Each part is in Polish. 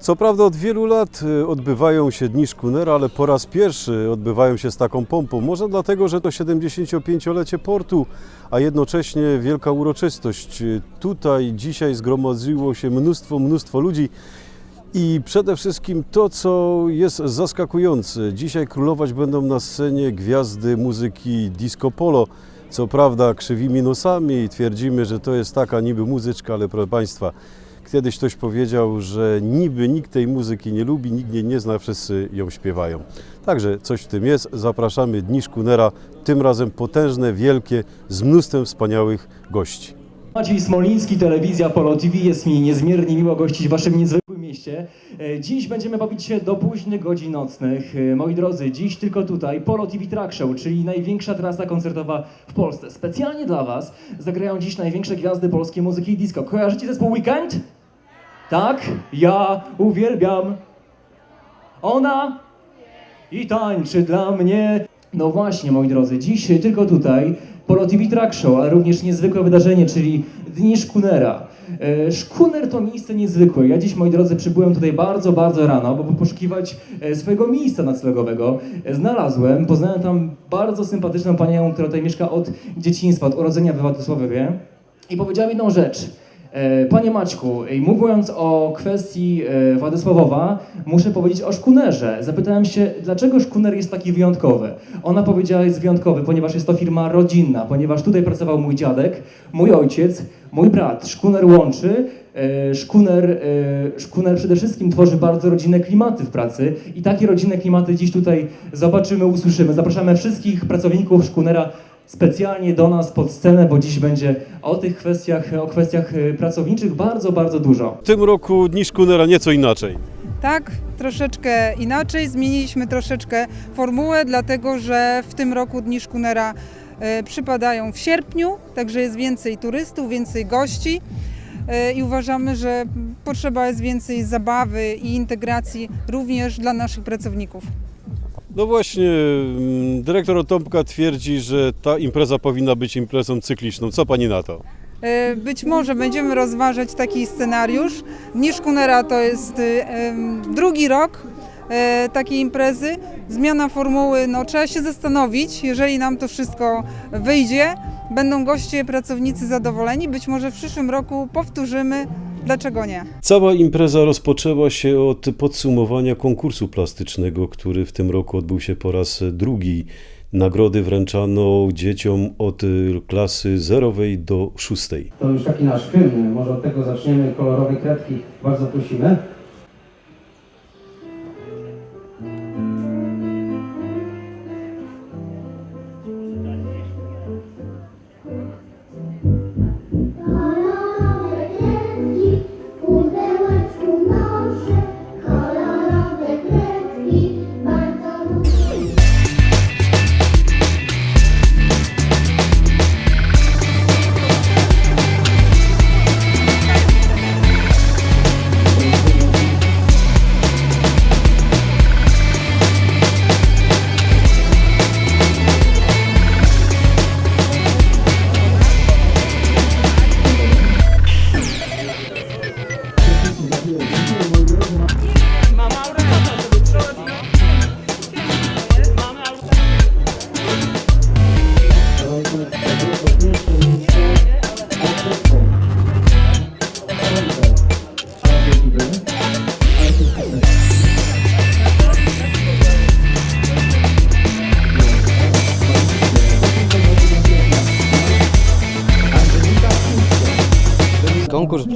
Co prawda od wielu lat y, odbywają się Dni Szkunera, ale po raz pierwszy odbywają się z taką pompą. Może dlatego, że to 75-lecie portu, a jednocześnie wielka uroczystość. Y, Tutaj dzisiaj zgromadziło się mnóstwo, mnóstwo ludzi. I przede wszystkim to, co jest zaskakujące. Dzisiaj królować będą na scenie gwiazdy muzyki disco polo. Co prawda krzywimi nosami i twierdzimy, że to jest taka niby muzyczka, ale proszę Państwa, kiedyś ktoś powiedział, że niby nikt tej muzyki nie lubi, nikt jej nie zna, wszyscy ją śpiewają. Także coś w tym jest. Zapraszamy Dni Szkunera, tym razem potężne, wielkie, z mnóstwem wspaniałych gości. Maciej Smoliński, telewizja Polo TV. Jest mi niezmiernie miło gościć w waszym niezwykłym mieście. E, Dziś będziemy bawić się do późnych godzin nocnych. E, Moi drodzy, dziś tylko tutaj Polo TV Track Show, czyli największa trasa koncertowa w Polsce. Specjalnie dla was zagrają dziś największe gwiazdy polskiej muzyki i disco. Kojarzycie zespół Weekend? Tak? Ja uwielbiam. Ona i tańczy dla mnie. No właśnie, moi drodzy, dziś tylko tutaj Polo TV Track Show, ale również niezwykłe wydarzenie, czyli Dni Szkunera. E, Szkuner to miejsce niezwykłe. Ja dziś, moi drodzy, przybyłem tutaj bardzo, bardzo rano, bo poszukiwać e, swojego miejsca noclegowego. E, Znalazłem, poznałem tam bardzo sympatyczną panią, która tutaj mieszka od dzieciństwa, od urodzenia we Władysławowie. I powiedziała jedną rzecz. E, Panie Maćku, mówiąc o kwestii e, Władysławowa, muszę powiedzieć o szkunerze. Zapytałem się, dlaczego szkuner jest taki wyjątkowy. Ona powiedziała, jest wyjątkowy, ponieważ jest to firma rodzinna, ponieważ tutaj pracował mój dziadek, mój ojciec, mój brat. Szkuner łączy. e, Szkuner, szkuner przede wszystkim tworzy bardzo rodzinne klimaty w pracy i takie rodzinne klimaty dziś tutaj zobaczymy, usłyszymy. Zapraszamy wszystkich pracowników Szkunera specjalnie do nas pod scenę, bo dziś będzie o tych kwestiach, o kwestiach e, pracowniczych bardzo, bardzo dużo. W tym roku Dni Szkunera nieco inaczej. Tak, troszeczkę inaczej. Zmieniliśmy troszeczkę formułę, dlatego że w tym roku Dni Szkunera e, przypadają w sierpniu, także jest więcej turystów, więcej gości e, i uważamy, że potrzeba jest więcej zabawy i integracji również dla naszych pracowników. No właśnie, mm, dyrektor Otompka twierdzi, że ta impreza powinna być imprezą cykliczną. Co pani na to? E, Być może będziemy rozważać taki scenariusz. Dni Szkunera to jest em, drugi rok e, takiej imprezy. Zmiana formuły, no trzeba się zastanowić, jeżeli nam to wszystko wyjdzie. Będą goście, pracownicy zadowoleni. Być może w przyszłym roku powtórzymy. Dlaczego nie? Cała impreza rozpoczęła się od podsumowania konkursu plastycznego, który w tym roku odbył się po raz drugi. Nagrody wręczano dzieciom od klasy zerowej do szóstej. To już taki nasz hymn. Może od tego zaczniemy. Kolorowe kredki. Bardzo prosimy.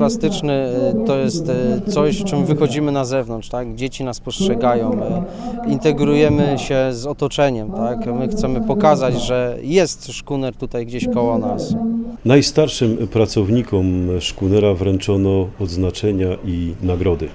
Plastyczny y, to jest y, coś, czym wychodzimy na zewnątrz, tak? Dzieci nas postrzegają, y, integrujemy się z otoczeniem, tak? My chcemy pokazać, że jest szkuner tutaj gdzieś koło nas. Najstarszym pracownikom Szkunera wręczono odznaczenia i nagrody.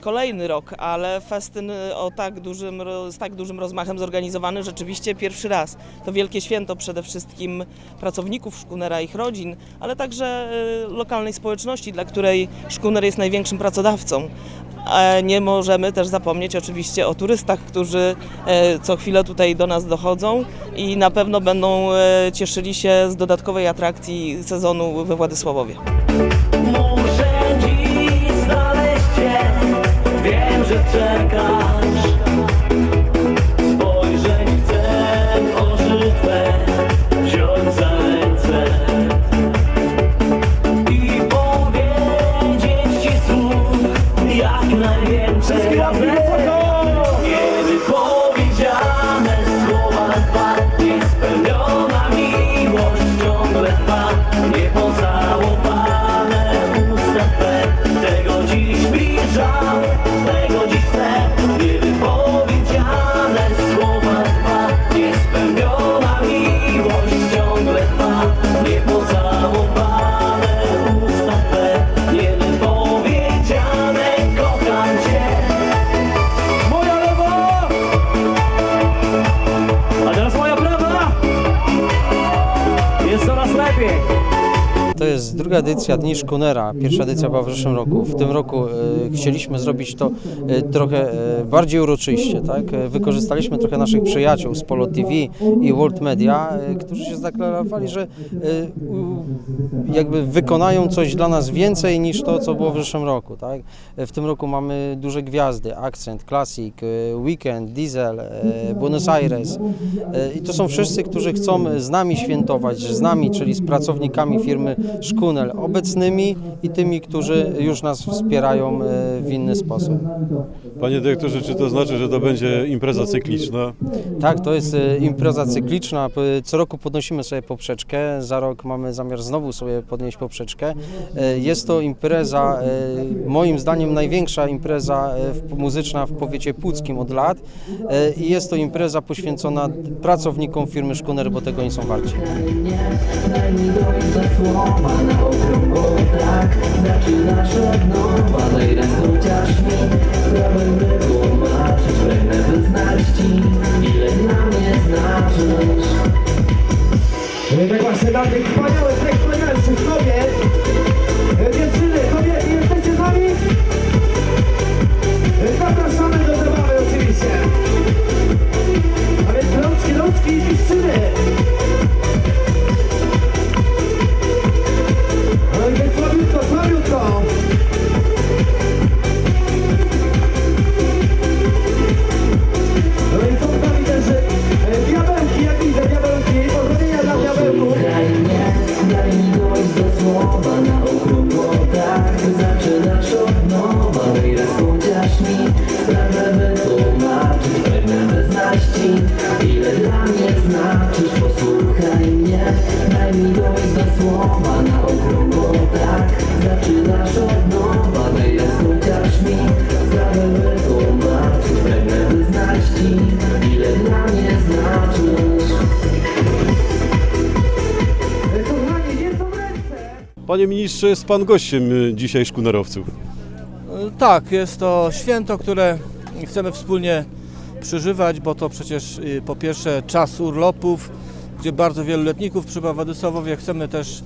Kolejny rok, ale festyn o tak dużym, z tak dużym rozmachem zorganizowany rzeczywiście pierwszy raz. To wielkie święto przede wszystkim pracowników Szkunera, ich rodzin, ale także y, lokalnej społeczności, dla której Szkuner jest największym pracodawcą. E, Nie możemy też zapomnieć oczywiście o turystach, którzy e, co chwilę tutaj do nas dochodzą i na pewno będą e, cieszyli się z dodatkowej atrakcji sezonu we Władysławowie. Check out. Druga edycja Dni Szkunera. Pierwsza edycja była w zeszłym roku. W tym roku e, chcieliśmy zrobić to e, trochę e, bardziej uroczyście. Tak? Wykorzystaliśmy trochę naszych przyjaciół z Polo TV i World Media, którzy się zdeklarowali, że jakby wykonają coś dla nas więcej niż to, co było w zeszłym roku. Tak? W tym roku mamy duże gwiazdy, Accent, Classic, Weekend, Diesel, Buenos Aires. I to są wszyscy, którzy chcą z nami świętować, z nami, czyli z pracownikami firmy Szkunel, obecnymi i tymi, którzy już nas wspierają e, w inny sposób. Panie dyrektorze, czy to znaczy, że to będzie impreza cykliczna? Tak, to jest e, impreza cykliczna. Co roku podnosimy sobie poprzeczkę. Za rok mamy zamiar znowu sobie podnieść poprzeczkę. E, Jest to impreza, moim zdaniem, największa impreza muzyczna w powiecie puckim od lat. I jest to impreza poświęcona pracownikom firmy Szkuner, bo tego oni są warci. Okrągło tak Zaczynasz od nowa, daj raz chociaż mi Sprawę wytłumaczyć, pragnę wyznać ci Ile dla mnie znaczysz? Tak właśnie dla tych posłuchaj mnie Daj mi dojść do słowa na okrągło tak Zaczynasz od nowa, chociaż mi Sprawę wytłumaczyć, pragnę wyznać ci Ile dla mnie znaczysz. Panie ministrze, jest pan gościem y, dzisiaj szkunerowców. Tak, jest to święto, które chcemy wspólnie przeżywać, bo to przecież y, po pierwsze czas urlopów, gdzie bardzo wielu letników przybywa w Władysławowie. Chcemy też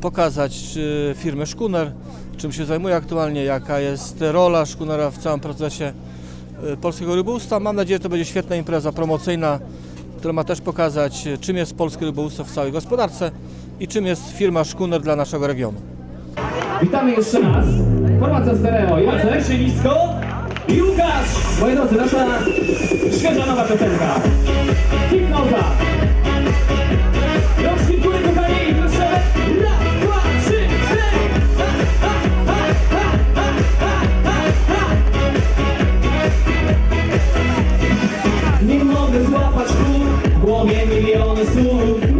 pokazać y, firmę Szkuner, czym się zajmuje aktualnie, jaka jest rola Szkunera w całym procesie y, polskiego rybołówstwa. Mam nadzieję, że to będzie świetna impreza promocyjna, która ma też pokazać, czym jest polskie rybołówstwo w całej gospodarce i czym jest firma Szkuner dla naszego regionu. Witamy jeszcze raz. Formacja stereo. Jacek, nisko. I Łukasz. Moi drodzy, nasza świeża nowa piosenka. Hipnoza.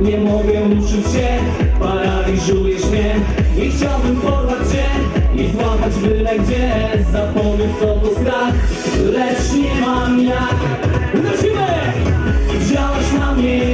Nie mogę ruszyć się, paraliżujesz mnie. Chciałbym porwać cię i złapać byle gdzie. Zapomnieć co to strach, lecz nie mam jak. Lecimy! Działaś na mnie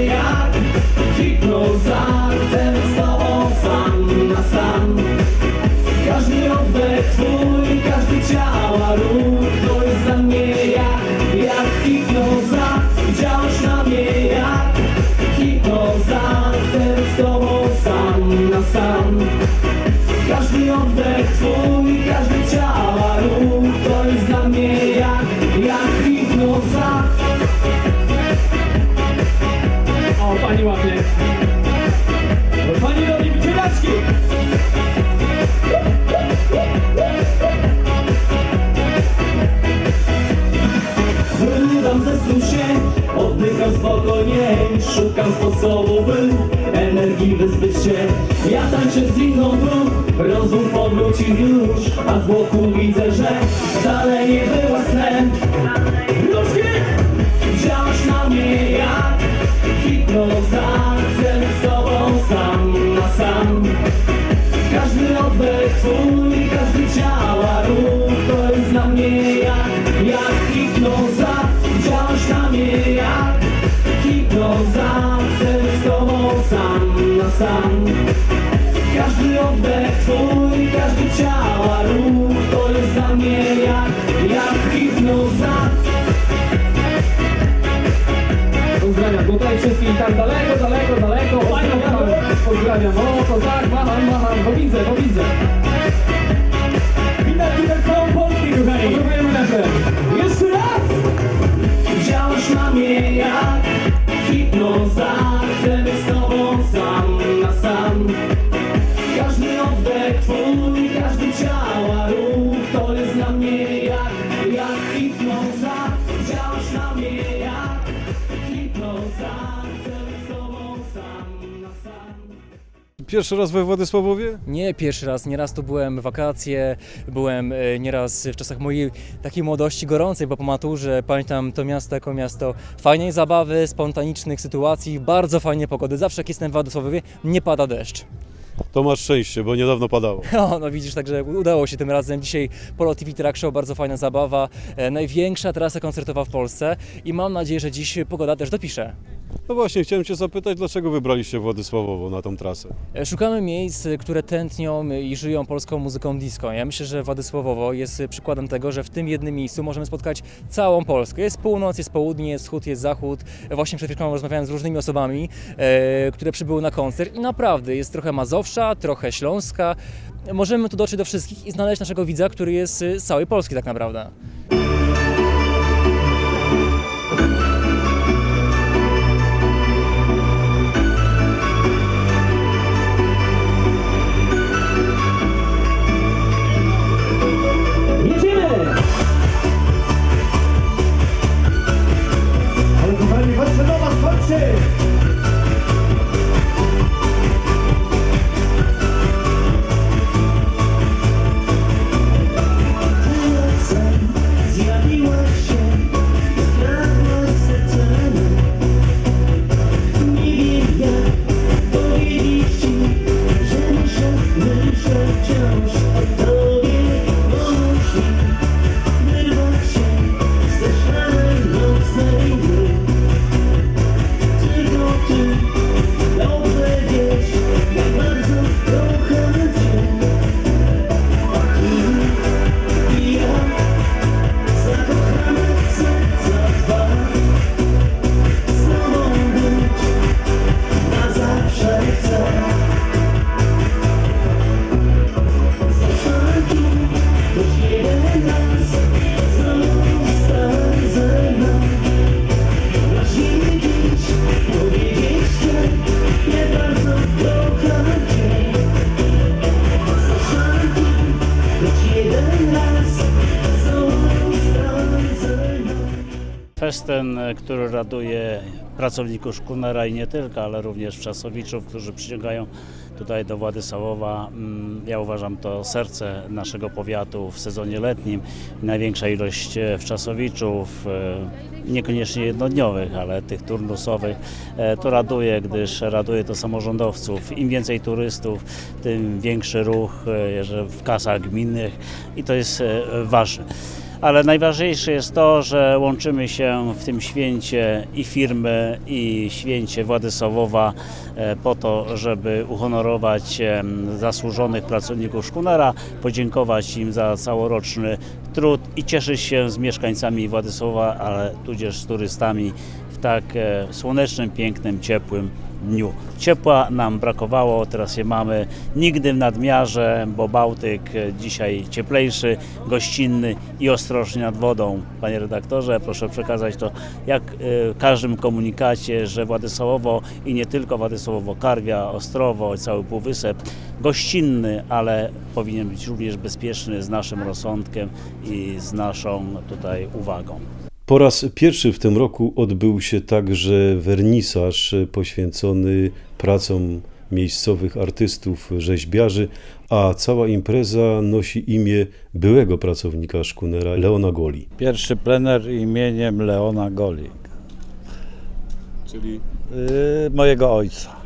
Szukam sposobu, by energii wyzbyć się. Ja tańczę z inną tu, rozum powrócił już A z boku widzę, że wcale nie była snem. Nóżki! Wziąłeś na mnie jak hipnoza Chcę z tobą sam Każdy oddech twój, każdy ciała ruch To jest dla mnie jak, jak hipnoza Pozdrawiam tutaj wszystkich tam daleko, daleko, daleko. Fajno, Pozdrawiam, o to tak, macham, macham, bo widzę, bo widzę. Widać, widać całą Polskę, kochani. Pozdrawiamy nasze. Jeszcze raz! Działasz na mnie jak Pierwszy raz we Władysławowie? Nie pierwszy raz, nieraz tu byłem w wakacje, byłem e, nieraz w czasach mojej takiej młodości gorącej, bo po maturze pamiętam to miasto jako miasto fajnej zabawy, spontanicznych sytuacji, bardzo fajnej pogody. Zawsze jak jestem w Władysławowie, nie pada deszcz. To masz szczęście, bo niedawno padało. O, no widzisz, także udało się tym razem. Dzisiaj Polo TV Track Show, bardzo fajna zabawa, e, największa trasa koncertowa w Polsce i mam nadzieję, że dziś pogoda też dopisze. No właśnie, chciałem Cię zapytać, dlaczego wybraliście Władysławowo na tą trasę? E, Szukamy miejsc, e, które tętnią i żyją polską muzyką disco. Ja myślę, że Władysławowo jest e, przykładem tego, że w tym jednym miejscu możemy spotkać całą Polskę. Jest północ, jest południe, jest wschód, jest zachód. E, Właśnie przed chwilą rozmawiałem z różnymi osobami, e, które przybyły na koncert i naprawdę jest trochę Mazowsza, trochę Śląska. Możemy tu dotrzeć do wszystkich i znaleźć naszego widza, który jest e, z całej Polski tak naprawdę. Festyn, e, który raduje pracowników Szkunera i nie tylko, ale również Wczasowiczów, którzy przyciągają tutaj do Władysławowa. Mm, Ja uważam to serce naszego powiatu w sezonie letnim. Największa ilość e, Wczasowiczów, e, niekoniecznie jednodniowych, ale tych turnusowych. To raduje, gdyż raduje to samorządowców. Im więcej turystów, tym większy ruch w kasach gminnych i to jest ważne. Ale najważniejsze jest to, że łączymy się w tym święcie i firmy, i święcie Władysławowa e, po to, żeby uhonorować zasłużonych pracowników Szkunera, podziękować im za całoroczny trud i cieszyć się z mieszkańcami Władysława, ale tudzież z turystami w tak e, słonecznym, pięknym, ciepłym dniu. Ciepła nam brakowało, teraz je mamy. Nigdy w nadmiarze, bo Bałtyk dzisiaj cieplejszy, gościnny i ostrożny nad wodą. Panie redaktorze, proszę przekazać to jak e, w każdym komunikacie, że Władysławowo i nie tylko Władysławowo, Karwia, Ostrowo, cały Półwysep gościnny, ale powinien być również bezpieczny z naszym rozsądkiem i z naszą tutaj uwagą. Po raz pierwszy w tym roku odbył się także wernisaż poświęcony pracom miejscowych artystów, rzeźbiarzy, a cała impreza nosi imię byłego pracownika Szkunera Leona Goli. Pierwszy plener imieniem Leona Goli, Czyli yy, mojego ojca.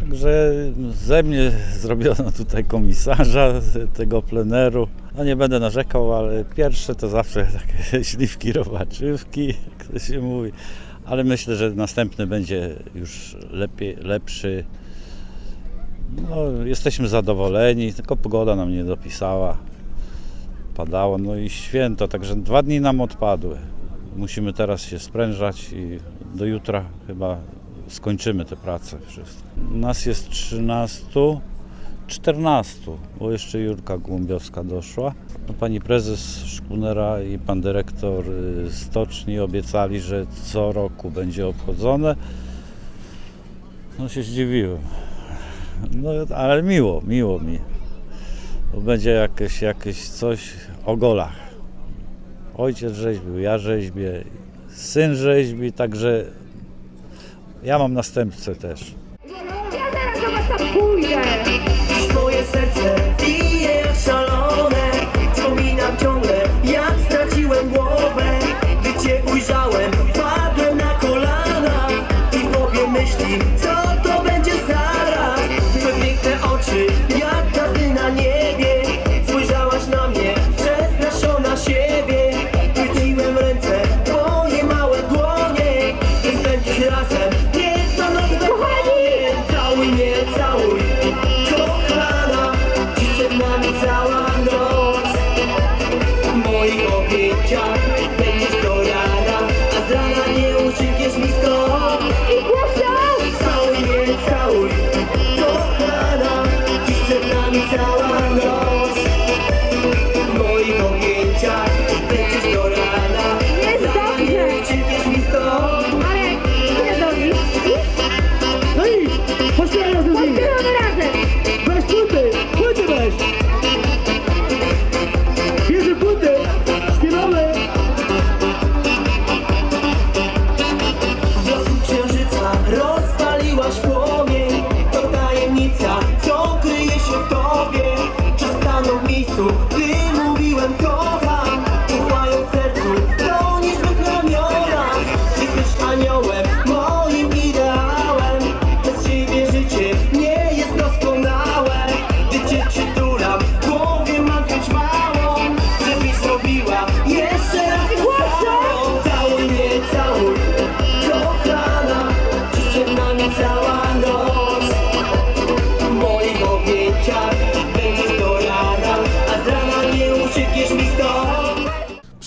Także ze mnie zrobiono tutaj komisarza tego pleneru. No nie będę narzekał, ale pierwsze to zawsze takie śliwki robaczywki, jak to się mówi. Ale myślę, że następny będzie już lepiej, lepszy. No, jesteśmy zadowoleni, tylko pogoda nam nie dopisała. Padało, no i święto, także dwa dni nam odpadły. Musimy teraz się sprężać i do jutra chyba skończymy te prace wszystkie. Nas jest 13, 14, bo jeszcze Jurka Głąbiowska doszła. No, pani prezes Szkunera i pan dyrektor y, stoczni obiecali, że co roku będzie obchodzone. No się zdziwiłem. No ale miło, miło mi. Bo będzie jakieś, jakieś coś o golach. Ojciec rzeźbił, ja rzeźbię, syn rzeźbi, także ja mam następcę też. Ja zaraz do was tam pójdę. Głowie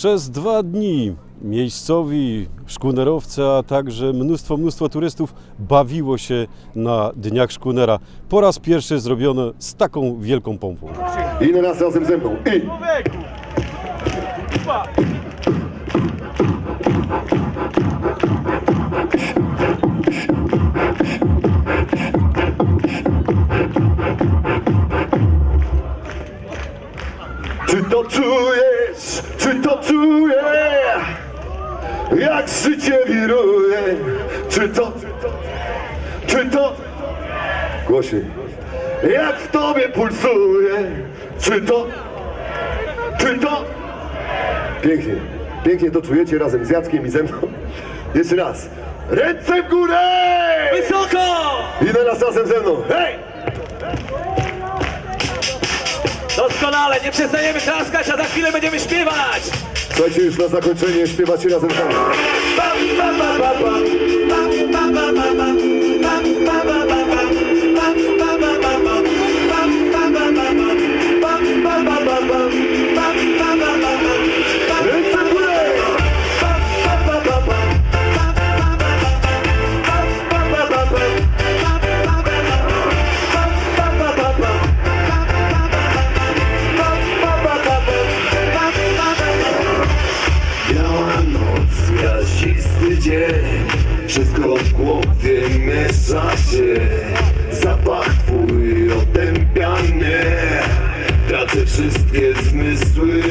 Przez dwa dni miejscowi, szkunerowcy, a także mnóstwo, mnóstwo turystów bawiło się na Dniach Szkunera. Po raz pierwszy zrobiono z taką wielką pompą. I raz razem ze mną. I. Czy to czujesz? Jak życie wiruje? Czy to? Czy to? Głośniej. Jak w tobie pulsuje? Czy to? Czy to? Pięknie. Pięknie to czujecie razem z Jackiem i ze mną. Jeszcze raz. Ręce w górę! Wysoko! I teraz razem ze mną. Hej! Doskonale, nie przestajemy klaskać, a za chwilę będziemy śpiewać! Słuchajcie, już na zakończenie śpiewacie razem z nami. Ręce Wszystko w głowie miesza się Zapach twój otępiany. Tracę wszystkie zmysły